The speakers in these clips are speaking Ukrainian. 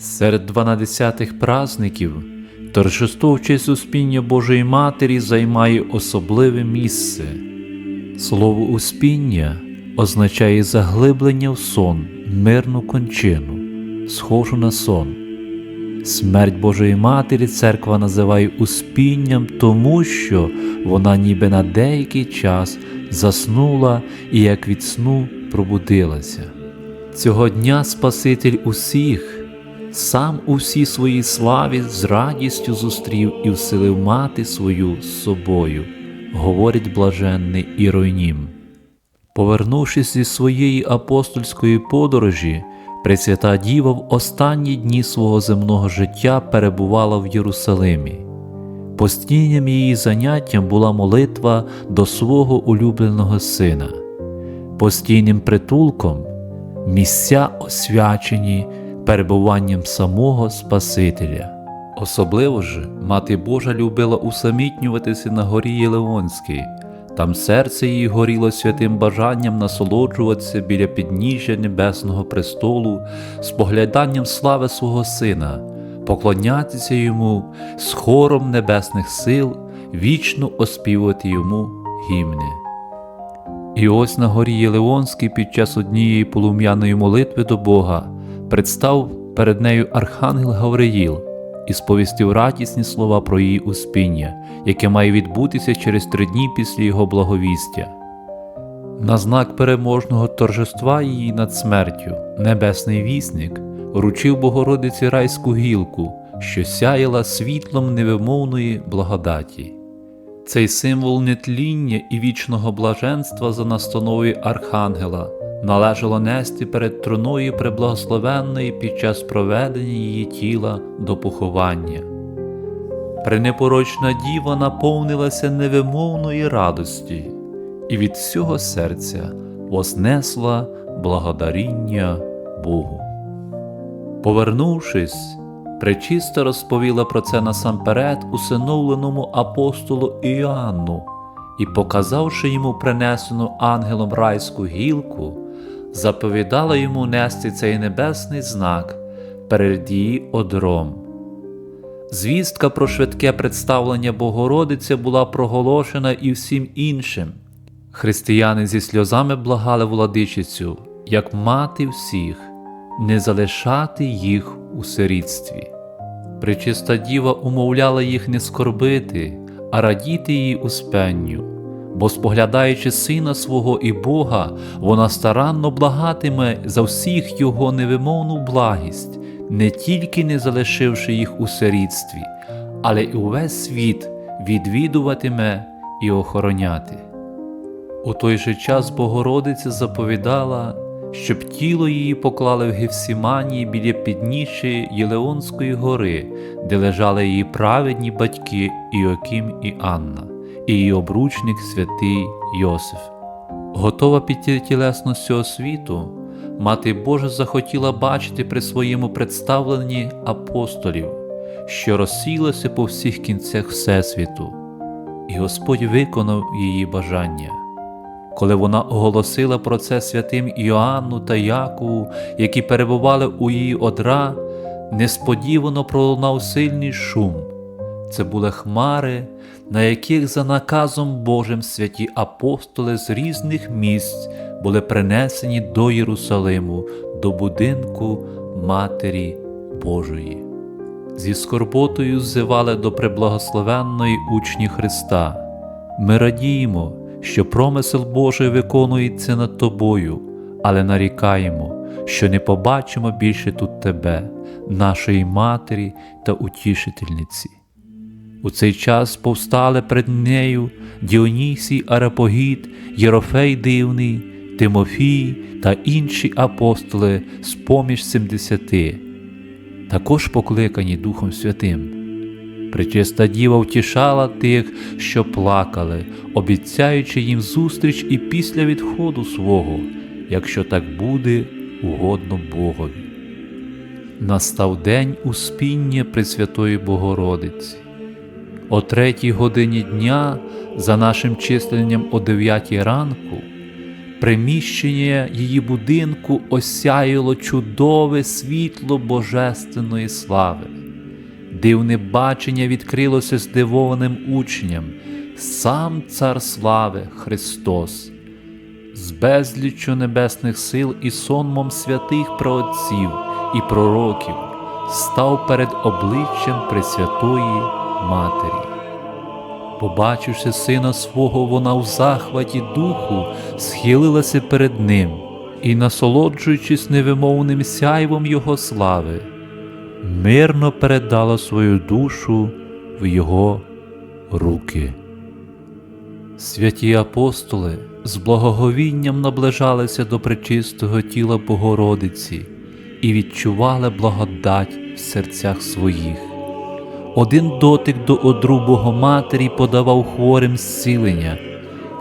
Серед дванадесятих праздників торжество честь Успіння Божої Матері займає особливе місце. Слово Успіння означає заглиблення в сон, мирну кончину, схожу на сон. Смерть Божої Матері церква називає успінням, тому що вона ніби на деякий час заснула і як від сну пробудилася. Цього дня Спаситель усіх, сам у всій своїй славі з радістю зустрів і вселив мати свою з собою, говорить блаженний Іронім. Повернувшись зі своєї апостольської подорожі, Пресвята Діва в останні дні свого земного життя перебувала в Єрусалимі. Постійним її заняттям була молитва до свого улюбленого сина, постійним притулком місця освячені перебуванням самого Спасителя. Особливо ж Мати Божа любила усамітнюватися на горі Єлеонській. Там серце її горіло святим бажанням насолоджуватися біля підніжжя небесного престолу, спогляданням слави свого Сина, поклонятися йому з хором небесних сил, вічно оспівувати йому гімни. І ось на горі Єлеонській під час однієї полум'яної молитви до Бога представ перед нею архангел Гавриїл і сповістив радісні слова про її успіння, яке має відбутися через три дні після його благовістя. На знак переможного торжества її над смертю небесний вісник вручив Богородиці райську гілку, що сяяла світлом невимовної благодаті. Цей символ нетління і вічного блаженства за настановою Архангела належало нести перед троною преблагословенної під час проведення її тіла до поховання. Пренепорочна діва наповнилася невимовної радості і від всього серця вознесла благодаріння Богу. Повернувшись, Пречиста розповіла про це насамперед усиновленому апостолу Іоанну і, показавши йому принесену ангелом райську гілку, заповідала йому нести цей небесний знак перед її одром. Звістка про швидке представлення Богородиці була проголошена і всім іншим. Християни зі сльозами благали владичицю, як мати всіх, не залишати їх у сирітстві. Пречиста діва умовляла їх не скорбити, а радіти її успенню, бо, споглядаючи сина свого і Бога, вона старанно благатиме за всіх його невимовну благість, не тільки не залишивши їх у сирітстві, але й увесь світ відвідуватиме і охороняти. У той же час Богородиця заповідала, щоб тіло її поклали в Гефсіманії біля підніжжя Єлеонської гори, де лежали її праведні батьки Іоким і Анна, і її обручник святий Йосиф. Готова піти тілесно з цього світу, Мати Божа захотіла бачити при своєму представленні апостолів, що розсілося по всіх кінцях Всесвіту, і Господь виконав її бажання. Коли вона оголосила про це святим Іоанну та Якову, які перебували у її одра, несподівано пролунав сильний шум. Це були хмари, на яких за наказом Божим святі апостоли з різних місць були принесені до Єрусалиму, до будинку Матері Божої. Зі скорботою ззивали до преблагословенної учні Христа. Ми радіємо, що промисел Божий виконується над тобою, але нарікаємо, що не побачимо більше тут тебе, нашої Матері та утішительниці. У цей час повстали перед нею Діонісій Арапогіт, Єрофей Дивний, Тимофій та інші апостоли з поміж семдесяти, також покликані Духом Святим. Пречиста діва втішала тих, що плакали, обіцяючи їм зустріч і після відходу свого, якщо так буде угодно Богові. Настав день успіння Пресвятої Богородиці. О третій годині дня, за нашим численням о дев'ятій ранку, Приміщення її будинку осяяло чудове світло божественної слави. Дивне бачення відкрилося здивованим учням, сам Цар слави Христос, з безліччю небесних сил і сонмом святих праотців і пророків став перед обличчям Пресвятої Матері. Побачивши сина свого, вона в захваті духу схилилася перед ним і, насолоджуючись невимовним сяйвом його слави, мирно передала свою душу в його руки. Святі апостоли з благоговінням наближалися до пречистого тіла Богородиці і відчували благодать в серцях своїх. Один дотик до одру Богоматері подавав хворим зцілення,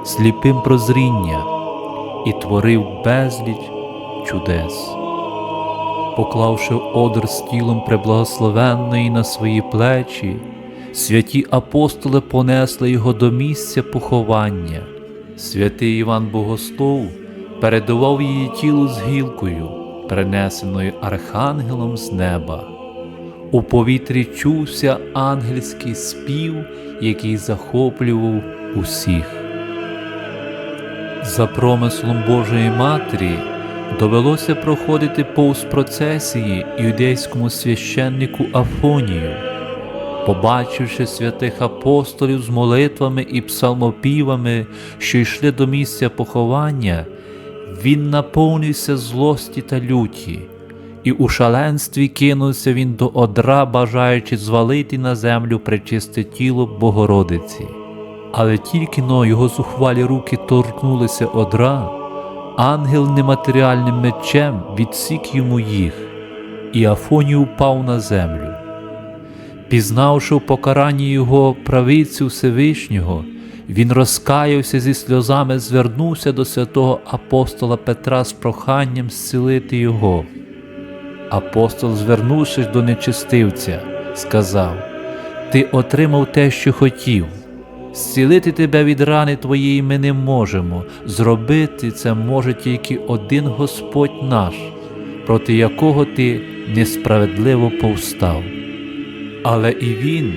сліпим прозріння і творив безліч чудес. Поклавши одр з тілом преблагословенної на свої плечі, святі апостоли понесли його до місця поховання. Святий Іван Богослов передавав її тіло з гілкою, принесеною архангелом з неба. У повітрі чувся ангельський спів, який захоплював усіх. За промислом Божої Матері довелося проходити повз процесії юдейському священнику Афонію. Побачивши святих апостолів з молитвами і псалмопівами, що йшли до місця поховання, він наповнився злості та люті, і у шаленстві кинувся він до одра, бажаючи звалити на землю пречисте тіло Богородиці. Але тільки но його зухвалі руки торкнулися одра, ангел нематеріальним мечем відсік йому їх, і Афоній упав на землю. Пізнавши в покаранні його правицю Всевишнього, він розкаявся зі сльозами, звернувся до святого апостола Петра з проханням зцілити його. Апостол, звернувшись до нечистивця, сказав: Ти отримав те, що хотів. Зцілити тебе від рани твоєї ми не можемо, зробити це може тільки один Господь наш, проти якого ти несправедливо повстав. Але і Він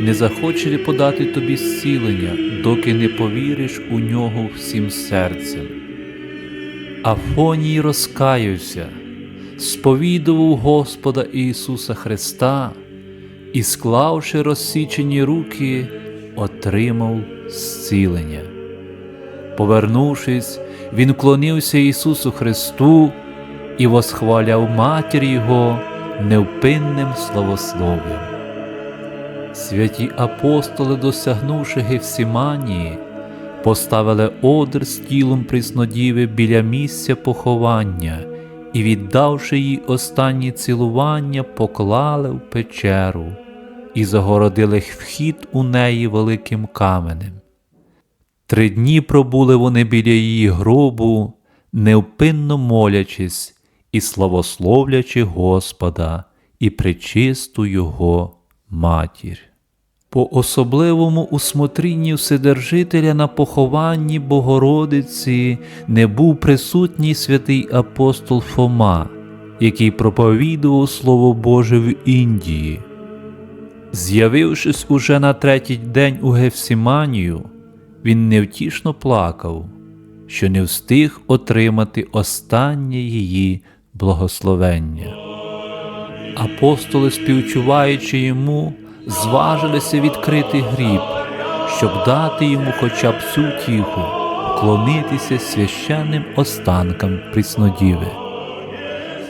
не захоче подати тобі зцілення, доки не повіриш у нього всім серцем. Афоній розкаявся, сповідував Господа Ісуса Христа і, склавши розсічені руки, отримав зцілення. Повернувшись, він вклонився Ісусу Христу і восхваляв матір Його невпинним славослов'ям. Святі апостоли, досягнувши Гефсіманії, поставили одр з тілом Приснодіви біля місця поховання і, віддавши їй останні цілування, поклали в печеру і загородили вхід у неї великим каменем. Три дні пробули вони біля її гробу, невпинно молячись і славословлячи Господа і причисту Його матір. По особливому усмотрінню Вседержителя на похованні Богородиці не був присутній святий апостол Фома, який проповідував Слово Боже в Індії. З'явившись уже на третій день у Гефсіманію, він невтішно плакав, що не встиг отримати останнє її благословення. Апостоли, співчуваючи йому, зважилися відкрити гріб, щоб дати йому хоча б цю тіху, вклонитися священним останкам Приснодіви.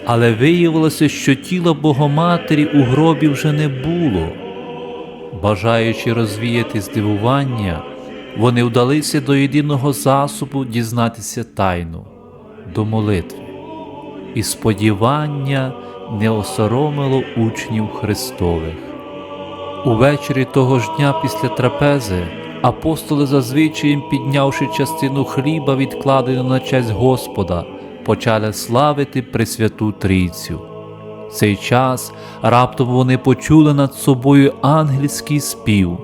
Але виявилося, що тіла Богоматері у гробі вже не було. Бажаючи розвіяти здивування, вони вдалися до єдиного засобу дізнатися тайну, до молитви, і сподівання не осоромило учнів Христових. Увечері того ж дня після трапези апостоли зазвичай, піднявши частину хліба, відкладену на честь Господа, почали славити Пресвяту Трійцю. Цей час раптом вони почули над собою ангельський спів,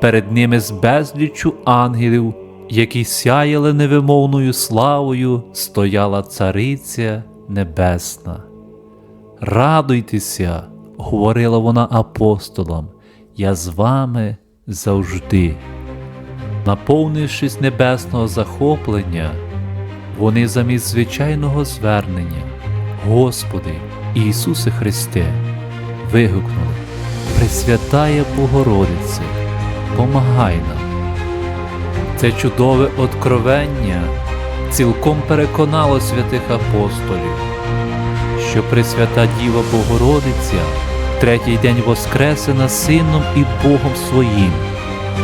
перед ними з безліччю ангелів які сяяли невимовною славою, стояла Цариця Небесна. Радуйтеся, говорила вона апостолам, я з вами завжди. Наповнившись небесного захоплення, вони замість звичайного звернення, Господи Ісусе Христе, вигукнули, Пресвятая Богородице, помагай нам. Це чудове откровення цілком переконало святих апостолів, що Пресвята Діва Богородиця третій день воскресена Сином і Богом Своїм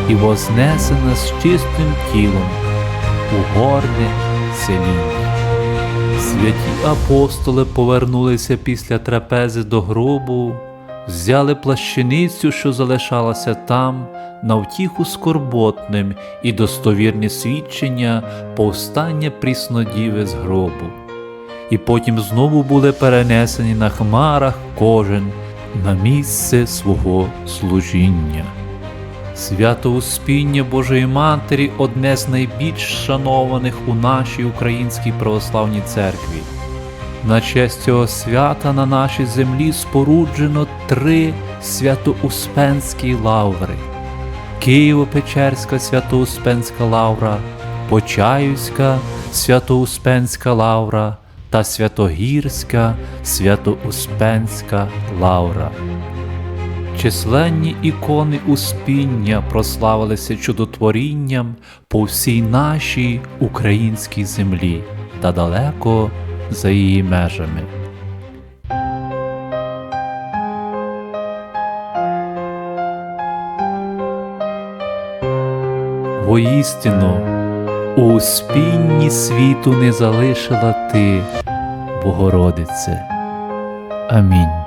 і вознесена з чистим тілом у горне сеління. Святі апостоли повернулися після трапези до гробу, взяли плащаницю, що залишалася там, на втіху скорботним і достовірні свідчення повстання пріснодіви з гробу. І потім знову були перенесені на хмарах кожен на місце свого служіння. Свято Успіння Божої Матері одне з найбільш шанованих у нашій українській православній церкві. На честь цього свята на нашій землі споруджено три святоуспенські лаври: Києво-Печерська святоуспенська лавра, Почаївська святоуспенська лавра та Святогірська святоуспенська лавра. Численні ікони Успіння прославилися чудотворінням по всій нашій українській землі та далеко за її межами. Воістину, у Успінні світу не залишила ти, Богородице. Амінь.